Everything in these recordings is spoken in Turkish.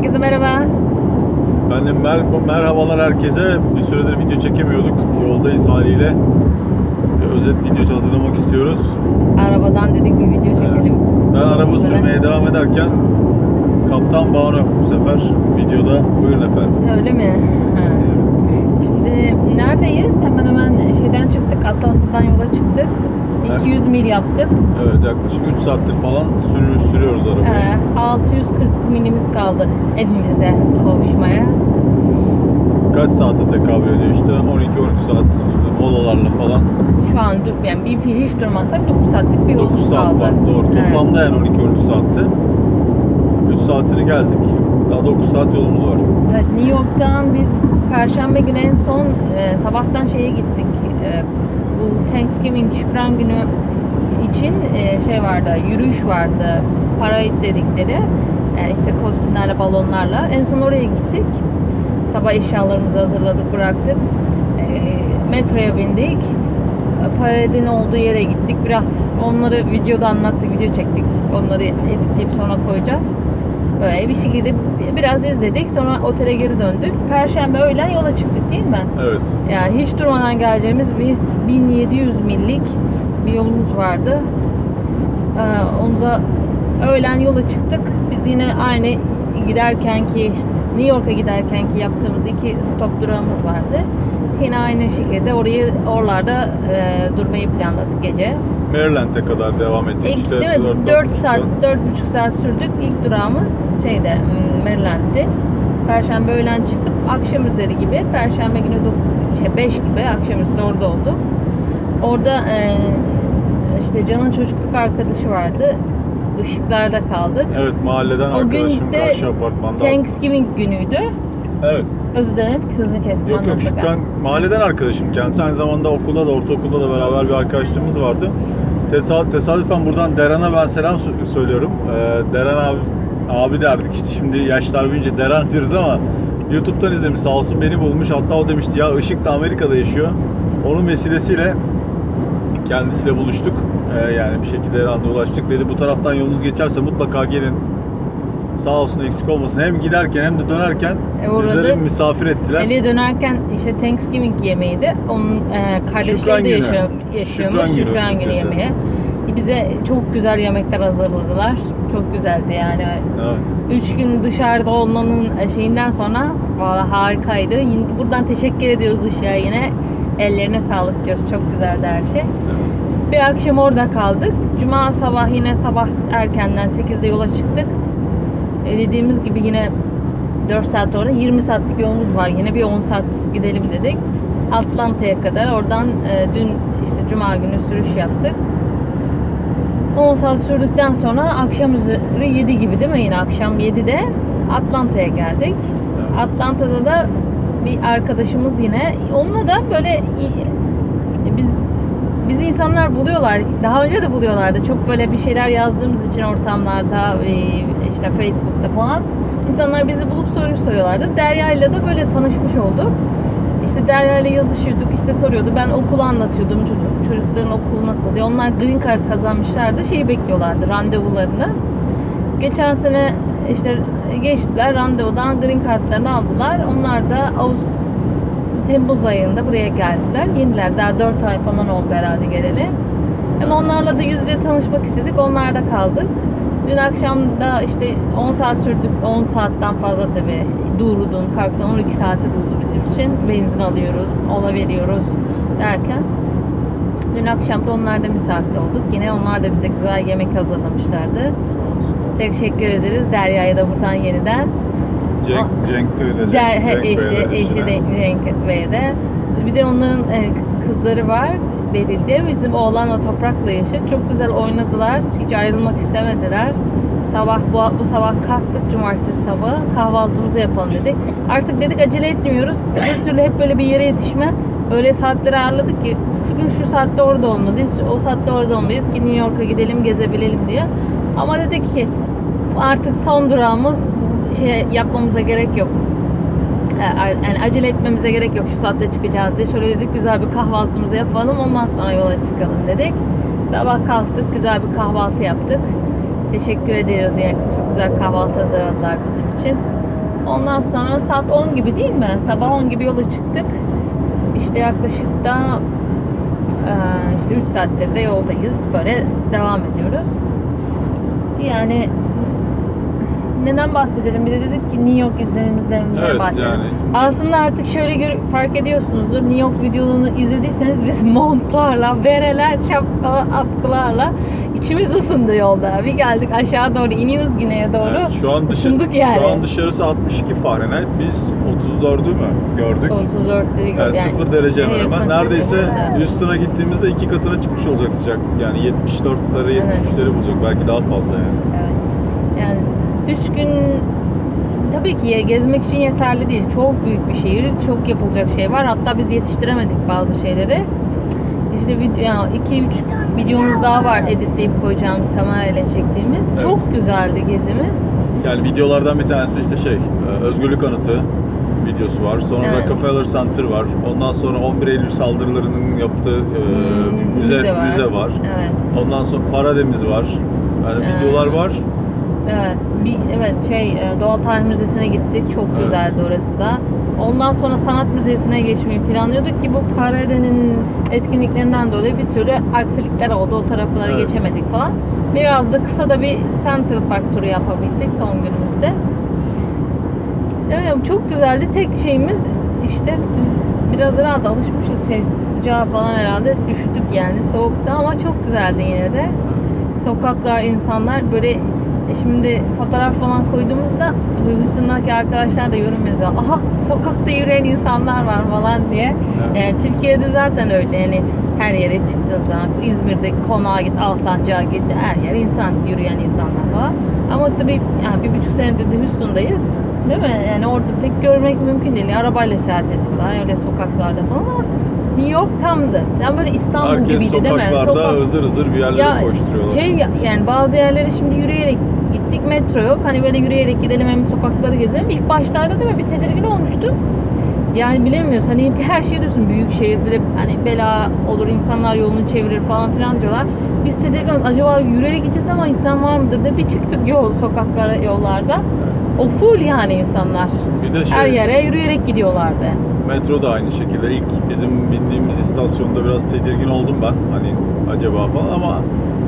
Herkese merhaba. Efendim mer merhabalar herkese. Bir süredir video çekemiyorduk. Yoldayız haliyle. Bir özet video hazırlamak istiyoruz. Arabadan dedik bir video çekelim. Ben araba Böyle. sürmeye devam ederken Kaptan Banu bu sefer videoda. Buyurun efendim. Öyle mi? Ha. Şimdi neredeyiz? Hemen hemen şeyden çıktık. Atlanta'dan yola çıktık. 200 mil yaptık. Evet yaklaşık 3 saattir falan sürü sürüyoruz arabayı. Ee, 640 milimiz kaldı evimize kavuşmaya. Kaç saate tekabül ediyor işte 12-13 saat işte molalarla falan. Şu an dur- yani bir fiil hiç durmazsak 9 saatlik bir 9 yolumuz saat kaldı. var doğru. Toplamda yani 12-13 saatte. 3 saatini geldik. Daha 9 saat yolumuz var. Evet, New York'tan biz Perşembe günü en son e, sabahtan şeye gittik. E, bu Thanksgiving Şükran Günü için e, şey vardı, yürüyüş vardı. Parade dedikleri. Yani işte kostümlerle, balonlarla. En son oraya gittik. Sabah eşyalarımızı hazırladık, bıraktık. E, metroya bindik. E, Parade'in olduğu yere gittik. Biraz onları videoda anlattık, video çektik. Onları editleyip sonra koyacağız. Böyle bir şekilde biraz izledik. Sonra otele geri döndük. Perşembe öğlen yola çıktık değil mi? Evet. Yani hiç durmadan geleceğimiz bir 1700 millik bir yolumuz vardı. Ee, onu da öğlen yola çıktık. Biz yine aynı giderken ki New York'a giderken ki yaptığımız iki stop durağımız vardı. Yine aynı şekilde orayı oralarda e, durmayı planladık gece. Maryland'e kadar devam ettik. İlk işte değil mi? dört- 4 dört saat, 4,5 saat sürdük. İlk durağımız şeyde Maryland'di. Perşembe öğlen çıkıp akşam üzeri gibi Perşembe günü dok- şey 5 gibi akşamüstü orada olduk. Orada e, işte Can'ın çocukluk arkadaşı vardı. Işıklarda kaldık. Evet mahalleden O arkadaşım gün de karşı apartmanda. Thanksgiving günüydü. Evet. Özür dilerim sözünü kestim Yok yok. Şükran mahalleden arkadaşım kendisi. Aynı zamanda okulda da ortaokulda da beraber bir arkadaşlığımız vardı. Tesa- tesadüfen buradan Deran'a ben selam sö- söylüyorum. Ee, Deren abi, abi derdik işte şimdi yaşlar büyüyünce Deren diyoruz ama YouTube'dan izlemiş sağ olsun beni bulmuş. Hatta o demişti ya Işık da Amerika'da yaşıyor. Onun vesilesiyle kendisiyle buluştuk. Ee, yani bir şekilde randevulaştık. Dedi bu taraftan yolunuz geçerse mutlaka gelin. Sağ olsun eksik olmasın. Hem giderken hem de dönerken E, bizleri misafir ettiler. Eli dönerken işte Thanksgiving yemeğiydi. Onun e, kardeşleri de günü. yaşıyor, yaşıyormuş. Şükran günü Şükran günü Türkçesi. yemeği. E, Bize çok güzel yemekler hazırladılar. Çok güzeldi yani. Evet. Üç gün dışarıda olmanın şeyinden sonra valla harikaydı. Buradan teşekkür ediyoruz Işık'a yine. Ellerine sağlık diyoruz. Çok güzeldi her şey. Bir akşam orada kaldık. Cuma sabah yine sabah erkenden 8'de yola çıktık. E, dediğimiz gibi yine 4 saat orada 20 saatlik yolumuz var. Yine bir 10 saat gidelim dedik. Atlanta'ya kadar. Oradan e, dün işte cuma günü sürüş yaptık. 10 saat sürdükten sonra akşam üzeri 7 gibi değil mi? Yine akşam 7'de Atlanta'ya geldik. Atlanta'da da bir arkadaşımız yine onunla da böyle bizi insanlar buluyorlar. Daha önce de buluyorlardı. Çok böyle bir şeyler yazdığımız için ortamlarda e, işte Facebook'ta falan insanlar bizi bulup soru soruyorlardı. Derya ile de böyle tanışmış olduk. İşte Derya ile yazışıyorduk. işte soruyordu. Ben okulu anlatıyordum. Çocuk, çocukların okulu nasıl diye. Onlar green card kazanmışlardı. Şeyi bekliyorlardı. Randevularını. Geçen sene işte geçtiler randevudan green kartlarını aldılar. Onlar da Ağustos Temmuz ayında buraya geldiler. Yeniler daha 4 ay falan oldu herhalde geleli. Hem onlarla da yüz yüze tanışmak istedik. Onlarda kaldık. Dün akşam da işte 10 saat sürdük. 10 saatten fazla tabii. Durdun, kalktın. 12 saati buldu bizim için. Benzin alıyoruz, ola veriyoruz derken. Dün akşam da onlarda misafir olduk. Yine onlar da bize güzel yemek hazırlamışlardı. Teşekkür ederiz. Derya'ya da buradan yeniden. Cenk, de. Der, Cenk eşi, eşi de Cenk Bey'de. Bir de onların e, kızları var Beril'de. Bizim oğlanla Toprak'la yaşadık. Çok güzel oynadılar. Hiç ayrılmak istemediler. Sabah bu, bu sabah kalktık cumartesi sabahı kahvaltımızı yapalım dedik. Artık dedik acele etmiyoruz. Bir türlü hep böyle bir yere yetişme. Öyle saatleri ayarladık ki gün şu saatte orada olmalıyız, o saatte orada olmalıyız ki New York'a gidelim gezebilelim diye. Ama dedik ki artık son durağımız şey yapmamıza gerek yok. E, Yani acele etmemize gerek yok şu saatte çıkacağız diye. Şöyle dedik güzel bir kahvaltımızı yapalım ondan sonra yola çıkalım dedik. Sabah kalktık güzel bir kahvaltı yaptık. Teşekkür ediyoruz yine çok güzel kahvaltı hazırladılar bizim için. Ondan sonra saat 10 gibi değil mi? Sabah 10 gibi yola çıktık. İşte yaklaşık da eee, işte 3 saattir de yoldayız. Böyle devam ediyoruz. Yani neden bahsedelim? Bir de dedik ki New York izlenimlerimizden Evet, bahsedelim. yani. Aslında artık şöyle gör, fark ediyorsunuzdur. New York videolarını izlediyseniz biz montlarla, bereler, şapkalar, atkılarla içimiz ısındı yolda. Bir geldik aşağı doğru iniyoruz güneye doğru. Evet, şu an dışı- Isındık yani. Şu an dışarısı 62 Fahrenheit. Biz 34'ü mü gördük? 34 derece Yani, sıfır derece hemen hemen. Neredeyse Evet. Houston'a gittiğimizde iki katına çıkmış olacak sıcaklık. Yani 74'leri 73'leri bulacak. Belki daha fazla yani. Evet. Yani 3 gün tabii ki gezmek için yeterli değil. Çok büyük bir şehir. Çok yapılacak şey var. Hatta biz yetiştiremedik bazı şeyleri. İşte video, yani 2-3 videomuz daha var editleyip koyacağımız kamerayla çektiğimiz. Evet. Çok güzeldi gezimiz. Yani videolardan bir tanesi işte şey, e, Özgürlük Anıtı videosu var. Sonra Evet. Rockefeller Center var. Ondan sonra 11 Eylül saldırılarının yaptığı e, Hmm, müze, müze var. müze var. Evet. Ondan sonra Parademiz var. Yani Evet. videolar var. Evet. Bir, evet şey e, Doğal Tarih Müzesi'ne gittik. Çok Evet. güzeldi orası da. Ondan sonra Sanat Müzesi'ne geçmeyi planlıyorduk ki bu Parade'nin etkinliklerinden dolayı bir türlü aksilikler oldu. O taraflara Evet. geçemedik falan. Biraz da kısa da bir Central Park turu yapabildik son günümüzde. Evet, çok güzeldi. Tek şeyimiz işte biz biraz herhalde alışmışız şey sıcağa falan herhalde üşüdük yani soğukta ama çok güzeldi yine de. Sokaklar, insanlar böyle e şimdi fotoğraf falan koyduğumuzda Houston'daki arkadaşlar da yorum yazıyor. Aha sokakta yürüyen insanlar var falan diye. Evet. Yani Türkiye'de zaten öyle yani her yere çıktığın zaman İzmir'de konağa git, Alsancak'a git her yer insan, yürüyen insanlar var. Ama tabii yani bir buçuk senedir de Houston'dayız. Değil mi? Yani orada pek görmek mümkün değil. Arabayla seyahat ediyorlar öyle sokaklarda falan ama New York tamdı. Yani böyle İstanbul Herkes gibiydi değil mi? sokaklarda Sokak- hızır hızır bir yerlere koşturuyorlar. şey ya- yani bazı yerlere şimdi yürüyerek gittik metro yok. Hani böyle yürüyerek gidelim hem sokakları gezelim. İlk başlarda değil mi bir tedirgin olmuştuk. Yani bilemiyoruz hani her şey diyorsun büyük şehir bir de hani bela olur insanlar yolunu çevirir falan filan diyorlar. Biz tedirgin olduk. Acaba yürüyerek gideceğiz ama insan var mıdır da bir çıktık yol sokaklara yollarda. O full yani insanlar. bir de şey, Her yere yürüyerek gidiyorlardı. metro da aynı şekilde. İlk bizim bindiğimiz istasyonda biraz tedirgin oldum ben. Hani acaba falan ama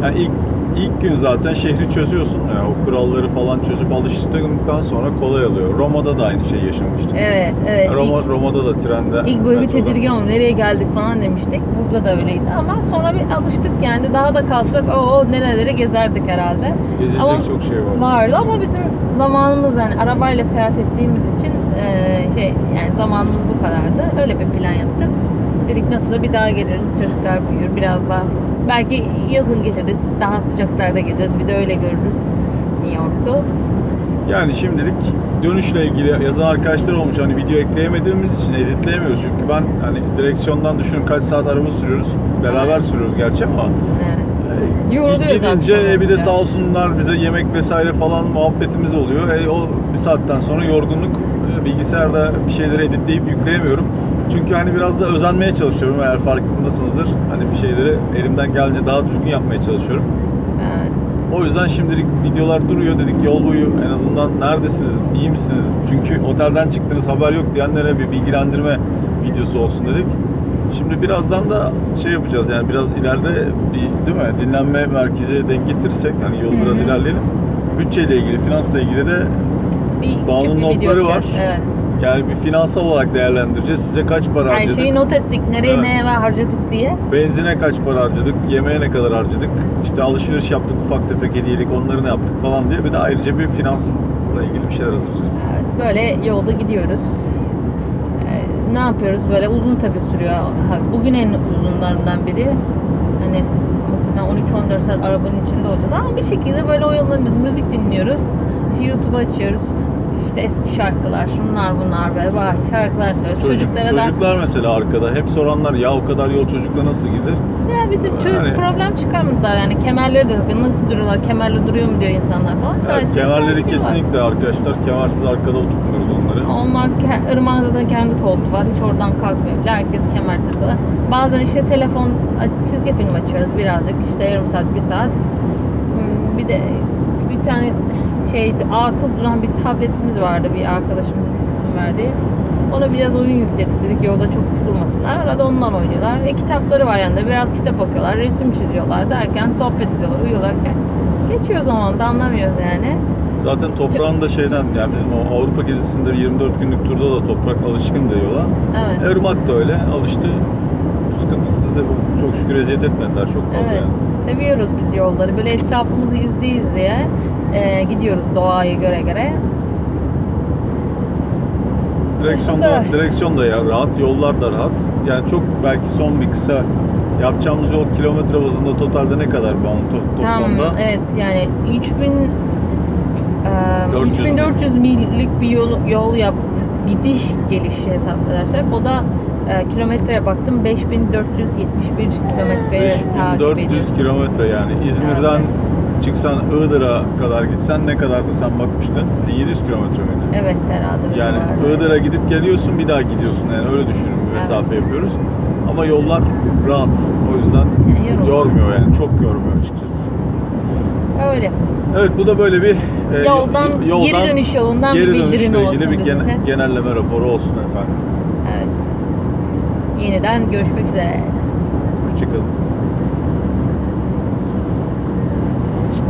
yani ilk ilk gün zaten şehri çözüyorsun. Yani o kuralları falan çözüp alıştıktan sonra kolay oluyor. Roma'da da aynı şey yaşamıştık. Evet, evet. Roma, İlk- Roma'da da trende. İlk böyle bir tedirgin oldum. Nereye geldik falan demiştik. Burada da öyleydi ama sonra bir alıştık yani. Daha da kalsak o nerelere gezerdik herhalde. Gezilecek Ama çok şey var. Vardı ama bizim zamanımız yani arabayla seyahat ettiğimiz için eee, şey yani zamanımız bu kadardı. Öyle bir plan yaptık. Dedik nasılsa bir daha geliriz. Çocuklar büyür biraz daha. Belki yazın geliriz. Daha sıcaklarda geliriz. Bir de öyle görürüz New York'u. Yani şimdilik dönüşle ilgili yazan arkadaşlar olmuş. Hani video ekleyemediğimiz için editleyemiyoruz. Çünkü ben hani direksiyondan düşünün kaç saat araba sürüyoruz. Beraber Evet. sürüyoruz gerçi ama Evet. e, Yoruluyoruz gidince e, bir de sağ olsunlar bize yemek vesaire falan muhabbetimiz oluyor. E, o bir saatten sonra yorgunluk e, bilgisayarda bir şeyleri editleyip yükleyemiyorum. Çünkü hani biraz da özenmeye çalışıyorum eğer farkındasınızdır. Hani bir şeyleri elimden gelince daha düzgün yapmaya çalışıyorum. Evet. O yüzden şimdilik videolar duruyor dedik yol boyu en azından neredesiniz, iyi misiniz? Çünkü otelden çıktınız haber yok diyenlere bir bilgilendirme videosu olsun dedik. Şimdi birazdan da şey yapacağız yani biraz ileride bir değil mi dinlenme merkezi denk getirirsek hani yol biraz ilerleyelim. Bütçeyle ilgili, finansla ilgili de Bir küçük bir video notları yapacağız. var. Evet. yani bir finansal olarak değerlendireceğiz. Size kaç para Her harcadık? şeyi not ettik. Nereye Evet. neye harcadık diye. Benzine kaç para harcadık, yemeğe ne kadar harcadık, işte alışveriş yaptık, ufak tefek hediyelik onları ne yaptık falan diye bir de ayrıca bir finansla ilgili bir şeyler hazırlayacağız. Evet, böyle yolda gidiyoruz. Ee, ne yapıyoruz? Böyle uzun tabi sürüyor. Ha, Bugün en uzunlarından biri. Hani muhtemelen 13-14 saat arabanın içinde olacağız. Ama bir şekilde böyle oyalanıyoruz. Müzik dinliyoruz. İşte YouTube açıyoruz. İşte eski şarkılar, şunlar bunlar böyle bah, şarkılar söylüyoruz. Çocuk- Çocuklara da çocuklar mesela arkada hep soranlar ya o kadar yol çocukla nasıl gider? ya bizim çocuk Yani- problem çıkarmadılar yani kemerleri de takıyor. Nasıl duruyorlar? Kemerle duruyor mu diyor insanlar falan. Evet, güzel kemerleri gidiyorlar. kesinlikle arkadaşlar kemersiz arkada oturtmuyoruz onları. Onlar ke- Irmak'ta zaten kendi koltuğu var. Hiç oradan kalkmıyor bile. Herkes kemer takılı. Bazen işte telefon, çizgi film açıyoruz birazcık. işte yarım saat, bir saat. Hmm, Bir de bir tane şey atıl duran bir tabletimiz vardı bir arkadaşımızın verdiği. Ona biraz oyun yükledik dedik yolda çok sıkılmasınlar. Arada ondan oynuyorlar. E kitapları var yanında biraz kitap okuyorlar, resim çiziyorlar derken sohbet ediyorlar, uyuyorlarken. Geçiyor zaman da anlamıyoruz yani. Zaten toprağın da şeyden yani bizim o Avrupa gezisinde 24 günlük turda da toprak alışkın diyorlar. Evet. Irmak da öyle alıştı. Sıkıntısız çok şükür eziyet etmediler çok fazla Evet. yani. Seviyoruz biz yolları. Böyle etrafımızı izleye izleye e, gidiyoruz doğayı göre göre. Direksiyon da, direksiyon da ya rahat, yollar da rahat. Yani çok belki son bir kısa yapacağımız yol kilometre bazında totalde ne kadar bu to- Tam toplamda? evet yani 3000 e, 400 mil. 3400 millik bir yol, yol yaptık. Gidiş geliş hesaplarsak. O da e, kilometreye baktım 5471 kilometreye takip ediyor. 5400 kilometre yani. İzmir'den çıksan Iğdır'a kadar gitsen ne kadardı sen bakmıştın? 700 kilometre miydi? Evet herhalde. o Yani civarda. Iğdır'a gidip geliyorsun bir daha gidiyorsun yani öyle düşünün bir mesafe yapıyoruz. Ama yollar rahat. O yüzden Yani yormuyor yani çok yormuyor açıkçası. Öyle. Evet bu da böyle bir e, Yoldan, geri dönüş yolundan geri bir bildirim dönüşle olsun ilgili bir gene- genelleme raporu olsun efendim. Evet. Yeniden görüşmek üzere. Hoşçakalın.